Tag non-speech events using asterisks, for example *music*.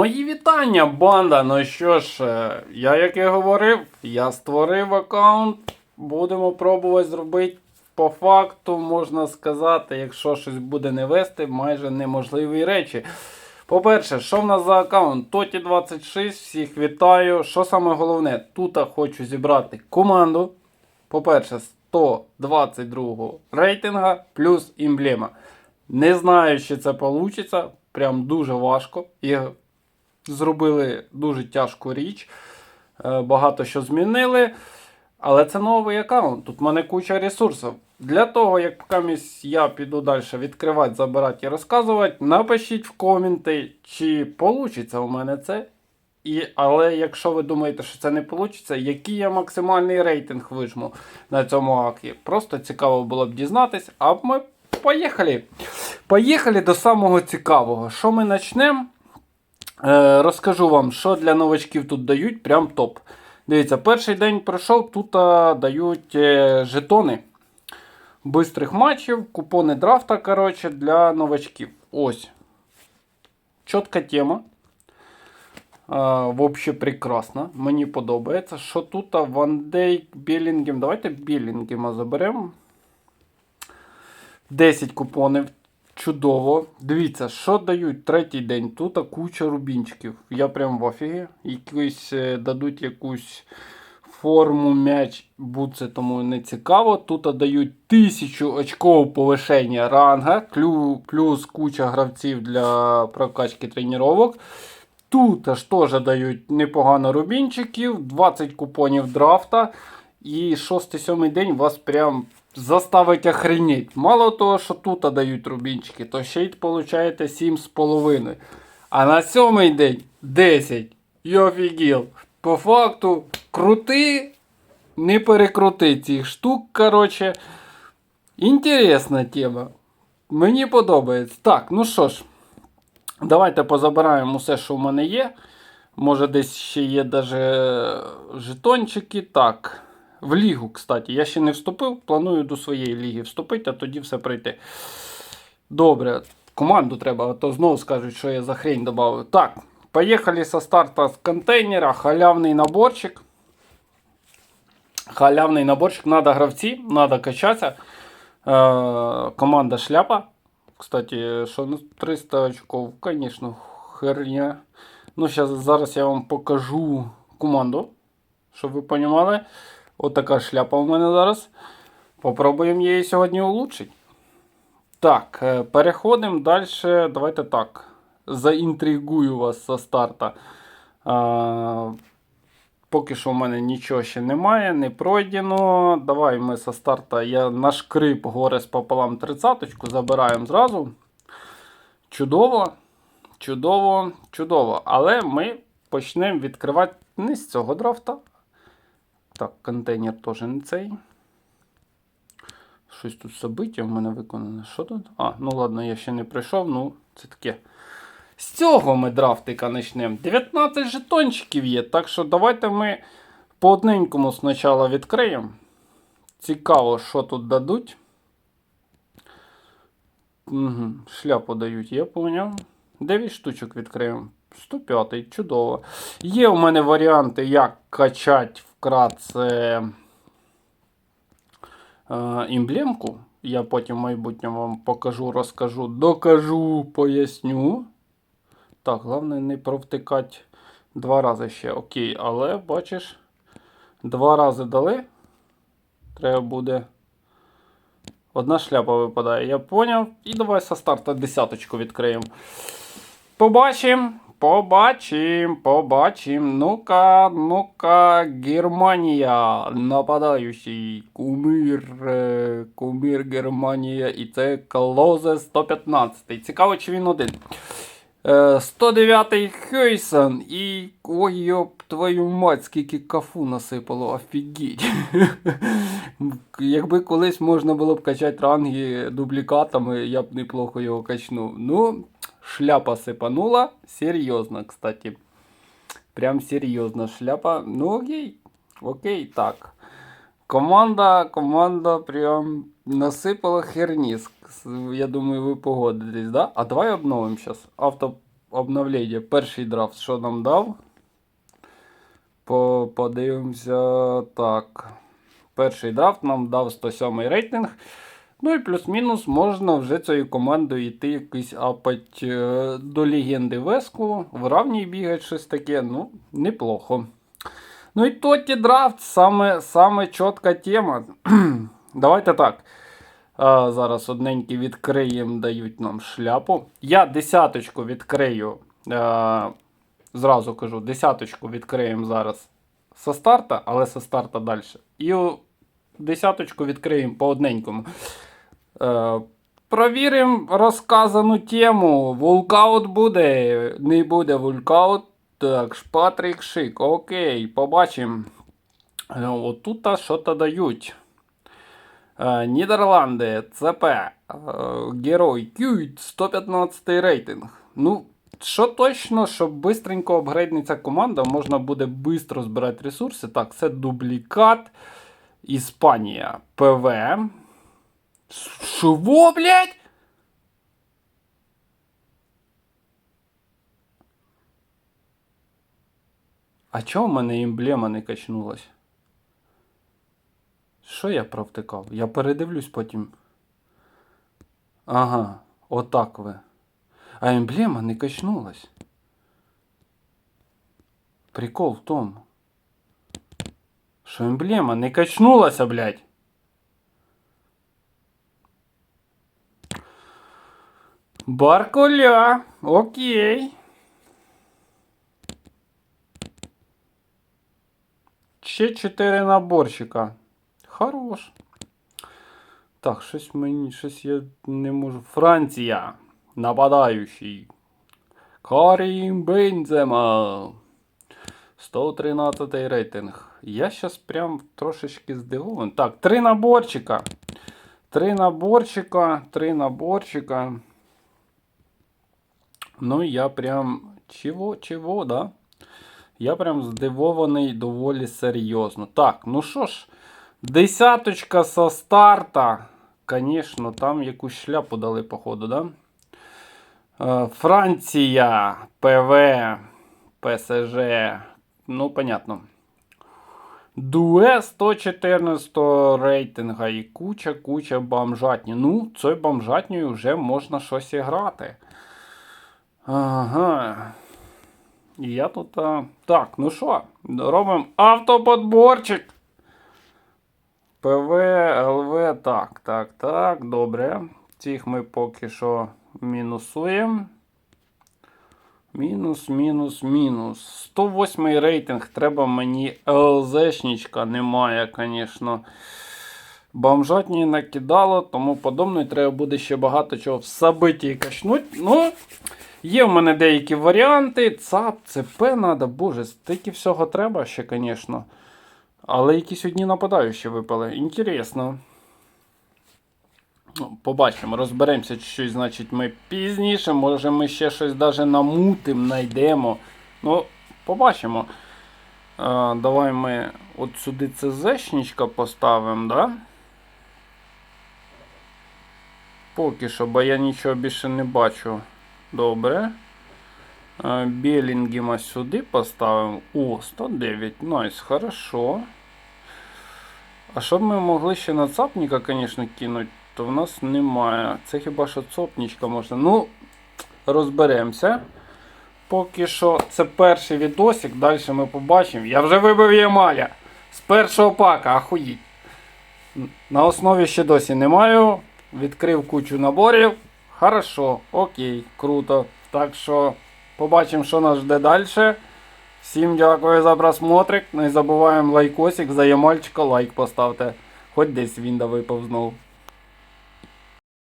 Мої вітання, банда. Ну що ж, е, я як і говорив, я створив аккаунт. Будемо пробувати зробити по факту, можна сказати, якщо щось буде не вести, майже неможливі речі. По-перше, що в нас за аккаунт? Тоті 26, всіх вітаю. Що саме головне? Тут хочу зібрати команду. По-перше, 122 рейтинга плюс емблема. Не знаю, чи це вийде. Прям дуже важко. І зробили дуже тяжку річ. Е, Багато що змінили. Але це новий аккаунт. Тут в мене куча ресурсів. Для того, як я піду далі відкривати, забирати і розказувати, напишіть в коменти, чи вийде у мене це. І, але якщо ви думаєте, що це не вийде, який я максимальний рейтинг вижму на цьому акті. Просто цікаво було б дізнатись. А ми поїхали. Поїхали до самого цікавого. Що ми почнемо? Е, розкажу вам, що для новачків тут дають, прям топ. Дивіться, перший день пройшов, тут а, дають е, жетони бистрих матчів, купони драфта коротше, для новачків. Ось. Чітка тема. А, вообще прекрасно. Мені подобається. Що тут а, Ван Білінгем. Давайте Білінгема заберемо. 10 купонів. Чудово. Дивіться, що дають третій день. Тут куча рубінчиків. Я прям в офігі. Якусь е, дадуть якусь форму м'яч, будь-це тому не цікаво. Тут дають 1000 очков повишення ранга, плюс куча гравців для прокачки тренувань. Тут аж теж дають непогано рубінчиків, 20 купонів драфта. І 6-7 день вас прям заставить охренеть. Мало того, що тут дають рубінчики, то ще й получаєте 7,5. А на сьомий день 10. Я офігел. По факту, крути, не перекрути цих штук. Коротше, інтересна тема. Мені подобається. Так, ну що ж, давайте позабираємо усе, що в мене є. Може, десь ще є даже жетончики. Так. В лігу, кстати, я ще не вступив. Планую до своєї ліги вступити, а тоді все пройти. Добре, команду треба, а то знову скажуть, що я за хрень додав. Так, поїхали со старта з контейнера. Халявний наборчик. Халявний наборчик. Надо гравці, надо качатися. Е, команда шляпа. Кстати, що ну, 300 очков, звісно, херня. Ну, щас, зараз я вам покажу команду, щоб ви розуміли. Отака шляпа у мене зараз. Попробуємо її сьогодні улучшити. Так, е, переходимо далі. Давайте так. Заінтригую вас со старта. А, поки що в мене нічого ще немає, не пройдено. Давай ми со старта. Я на шкрип горець пополам 30-ку, забираємо зразу. Чудово. Чудово, чудово. Але ми почнемо відкривати не з цього драфта. Так, контейнер теж не цей. Щось тут собиття в мене виконане. Що тут? А, ну ладно, я ще не прийшов, ну, це таке. З цього ми драфтика почнемо. 19 жетончиків є, так що давайте ми по одненькому спочатку відкриємо. Цікаво, що тут дадуть. Угу, шляпу дають, я поняв. 9 штучок відкриємо. 105 чудово. Є у мене варіанти, як качати вкратце е, емблемку. Я потім в майбутньому вам покажу, розкажу, докажу, поясню. Так, головне не провтикати два рази ще. Окей, але бачиш, два рази дали. Треба буде. Одна шляпа випадає, я поняв. І давай со старта десяточку відкриємо. Побачимо, побачимо, побачимо. Ну-ка, ну-ка, Германія. Нападаючий. Кумир, е, кумир Германія. І це Клозе 115. Цікаво, чи він один. Е, 109-й Хейсон і. Ой, йоп, твою мать, скільки кафу насипало, офігеть. *laughs* Якби колись можна було б качати ранги дублікатами, я б неплохо його качнув. Ну, шляпа сипанула. Серйозно, кстати. Прям серйозно шляпа. Ну окей. Окей, так. Команда, команда прям насипала херні. Я думаю, ви погодитесь, да? А давай обновимо зараз. Авто обновлення. Перший драфт, що нам дав? По, подивимося. Так. Перший драфт нам дав 107 рейтинг. Ну і плюс-мінус можна вже цією командою йти якийсь апать е, до легенди Веску, в равній бігать щось таке, ну, неплохо. Ну і тоті драфт, саме, саме чітка тема. *clears throat* Давайте так. А, зараз одненький відкриємо, дають нам шляпу. Я десяточку відкрию. А, зразу кажу, десяточку відкриємо зараз со старта, але со старта далі. І десяточку відкриємо по одненькому. Е, Провіримо розказану тему. Вулкаут буде, не буде вулкаут. Так, шпатрик шик. Окей, побачимо. Е, Отут щось дають. Е, Нідерланди, ЦП, Герой, Кюйт, 115 рейтинг. Ну, що точно, щоб бистренько апгрейдниться команда, можна буде бистро збирати ресурси. Так, це дублікат. Іспанія, ПВ. Чого, блядь? А чого в мене емблема не качнулась? Що я провтикав? Я передивлюсь потім. Ага, отак ви. А емблема не качнулась. Прикол в тому. Що емблема не качнулася, блядь. Баркуля. Окей. Ще 4 наборчика. Хорош. Так, щось мені, щось я не можу. Франція. Нападаючий. Карім Бензема. 113 рейтинг. Я щас прям трошечки здивований. Так, три наборчика. Три наборчика, три наборчика. Ну, я прям. Чого, чого, да? Я прям здивований доволі серйозно. Так, ну що ж, десяточка со старта. Звісно, там якусь шляпу дали, походу, да? Е, Франція, ПВ, ПСЖ. Ну, понятно. Дуе 114 рейтинга і куча-куча бомжатні. Ну, цією бомжатнею вже можна щось і грати. Ага. Я тут. А... Так, ну що, робимо автоподборчик. ПВ, ЛВ, так, так, так, добре. Цих ми поки що мінусуємо. Мінус, мінус, мінус. 108 рейтинг. Треба мені ЛЗшничка. Немає, звісно. Бомжатні накидало, тому подобно треба буде ще багато чого в собиті качнуть. Ну, є в мене деякі варіанти. ЦАП, ЦП треба, боже, стільки всього треба ще, звісно. Але якісь одні нападаючі випали. Інтересно. Ну, Побачимо, розберемося чуть-чуть, значить, ми пізніше, може ми ще щось даже намутим, знайдемо. Ну, побачимо. А, давай ми от сюди ЦЗшничка поставимо, да? Поки що, бо я нічого більше не бачу. Добре. А, Белінгема сюди поставимо. О, 109. Найс, хорошо. А щоб ми могли ще на цапника, звісно, кинути, то в нас немає. Це хіба що цопнічка можна. Ну, розберемося. Поки що це перший відосик, далі ми побачимо. Я вже вибив Ямаля з першого пака, ахуїть. На основі ще досі не маю. Відкрив кучу наборів. Хорошо, окей, круто. Так що побачимо, що нас жде далі. Всім дякую за просмотрик. Не забуваємо лайкосик, за Ямальчика лайк поставте. Хоч десь він да випав знову.